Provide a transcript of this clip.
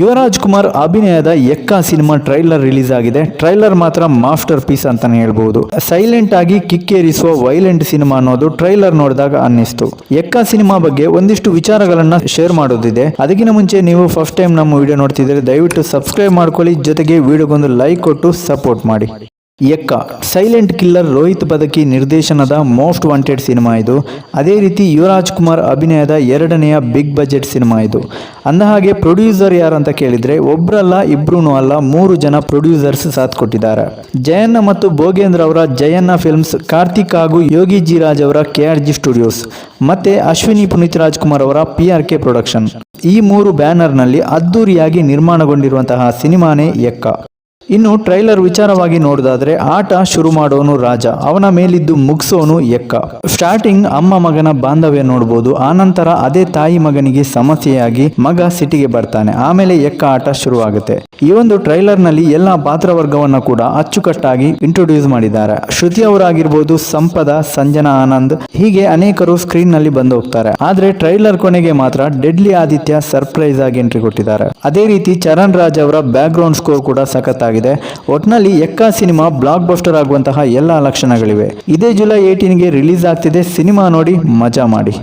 ಯುವರಾಜ್ ಕುಮಾರ್ ಅಭಿನಯದ Ekka cinema trailer release ಆಗಿದೆ trailer ಮಾತ್ರ ಮಾಸ್ಟರ್ ಪೀಸ್ ಅಂತಾನೆ ಹೇಳ್ಬಹುದು ಸೈಲೆಂಟ್ ಆಗಿ ಕಿಕ್ಕೇರಿಸುವ ವೈಲೆಂಟ್ ಸಿನಿಮಾ ಅನ್ನೋದು ಟ್ರೈಲರ್ ನೋಡಿದಾಗ ಅನ್ನಿಸ್ತು. ಎಕ್ಕ ಸಿನಿಮಾ ಬಗ್ಗೆ ಒಂದಿಷ್ಟು ವಿಚಾರಗಳನ್ನ ಶೇರ್ ಮಾಡೋದಿದೆ. ಅದಕ್ಕಿಂತ ಮುಂಚೆ ನೀವು ಫಸ್ಟ್ ಟೈಮ್ ನಮ್ಮ ವಿಡಿಯೋ ನೋಡ್ತಿದ್ರೆ ದಯವಿಟ್ಟು ಸಬ್ಸ್ಕ್ರೈಬ್ ಮಾಡ್ಕೊಳ್ಳಿ. ಜೊತೆಗೆ ವಿಡಿಯೋಗೊಂದು ಲೈಕ್ ಕೊಟ್ಟು ಸಪೋರ್ಟ್ ಮಾಡಿ. ಎಕ್ಕ ಸೈಲೆಂಟ್ ಕಿಲ್ಲರ್ ರೋಹಿತ್ ಪದಕಿ ನಿರ್ದೇಶನದ ಮೋಸ್ಟ್ ವಾಂಟೆಡ್ ಸಿನಿಮಾ ಇದು. ಅದೇ ರೀತಿ ಯುವರಾಜ್ ಕುಮಾರ್ ಅಭಿನಯದ ಎರಡನೆಯ ಬಿಗ್ ಬಜೆಟ್ ಸಿನಿಮಾ ಇದು. ಅಂದಹಾಗೆ ಪ್ರೊಡ್ಯೂಸರ್ ಯಾರು ಅಂತ ಕೇಳಿದರೆ ಒಬ್ರಲ್ಲ ಇಬ್ರು ಅಲ್ಲ, ಮೂರು ಜನ ಪ್ರೊಡ್ಯೂಸರ್ಸ್ ಸಾಥ್ ಕೊಟ್ಟಿದ್ದಾರೆ. ಜಯಣ್ಣ ಮತ್ತು ಭೋಗೇಂದ್ರ ಅವರ ಜಯಣ್ಣ ಫಿಲ್ಮ್ಸ್ ಕಾರ್ತಿಕ್ ಹಾಗೂ ಯೋಗಿ ಜಿ ರಾಜ್ ಅವರ ಕೆ ಆರ್ ಜಿ ಸ್ಟುಡಿಯೋಸ್ ಮತ್ತೆ ಅಶ್ವಿನಿ ಪುನೀತ್ ರಾಜ್ಕುಮಾರ್ ಅವರ ಪಿ ಆರ್ ಕೆ ಪ್ರೊಡಕ್ಷನ್ ಈ ಮೂರು ಬ್ಯಾನರ್ನಲ್ಲಿ ಅದ್ದೂರಿಯಾಗಿ ನಿರ್ಮಾಣಗೊಂಡಿರುವಂತಹ ಸಿನಿಮಾನೇ ಎಕ್ಕ ಇನ್ನು ಟ್ರೈಲರ್ ವಿಚಾರವಾಗಿ ನೋಡೋದಾದ್ರೆ ಆಟ ಶುರು ಮಾಡೋನು ರಾಜ, ಅವನ ಮೇಲಿದ್ದು ಮುಗಿಸೋನು ಎಕ್ಕ ಸ್ಟಾರ್ಟಿಂಗ್ ಅಮ್ಮ ಮಗನ ಬಾಂಧವ್ಯ ನೋಡ್ಬೋದು, ಆನಂತರ ಅದೇ ತಾಯಿ ಮಗನಿಗೆ ಸಮಸ್ಯೆಯಾಗಿ ಮಗ ಸಿಟಿಗೆ ಬರ್ತಾನೆ, ಆಮೇಲೆ ಎಕ್ಕ ಆಟ ಶುರುವಾಗುತ್ತೆ. ಈ ಒಂದು ಟ್ರೈಲರ್ನಲ್ಲಿ ಎಲ್ಲಾ ಪಾತ್ರವರ್ಗವನ್ನ ಕೂಡ ಅಚ್ಚುಕಟ್ಟಾಗಿ ಇಂಟ್ರೊಡ್ಯೂಸ್ ಮಾಡಿದ್ದಾರೆ. ಶ್ರುತಿ ಅವರಾಗಿರ್ಬೋದು, ಸಂಪದ, ಸಂಜನಾ, ಆನಂದ್, ಹೀಗೆ ಅನೇಕರು ಸ್ಕ್ರೀನ್ನಲ್ಲಿ ಬಂದು ಹೋಗ್ತಾರೆ. ಆದ್ರೆ ಟ್ರೈಲರ್ ಕೊನೆಗೆ ಮಾತ್ರ ಡೆಡ್ಲಿ ಆದಿತ್ಯ ಸರ್ಪ್ರೈಸ್ ಆಗಿ ಎಂಟ್ರಿ ಕೊಟ್ಟಿದ್ದಾರೆ. ಅದೇ ರೀತಿ ಚರಣ್ ರಾಜ್ ಅವರ ಬ್ಯಾಕ್ ಗ್ರೌಂಡ್ ಸ್ಕೋರ್ ಕೂಡ ಸಖತ್ತಾಗಿದೆ ಒಟ್ನಲ್ಲಿ ಎಕ್ಕ ಸಿನಿಮಾ ಬ್ಲಾಕ್ ಬಸ್ಟರ್ ಆಗುವಂತಹ ಎಲ್ಲ ಲಕ್ಷಣಗಳಿವೆ. ಇದೇ ಜುಲೈ ಏಟೀನ್ಗೆ ರಿಲೀಸ್ ಆಗ್ತಿದೆ. ಸಿನಿಮಾ ನೋಡಿ ಮಜಾ ಮಾಡಿ.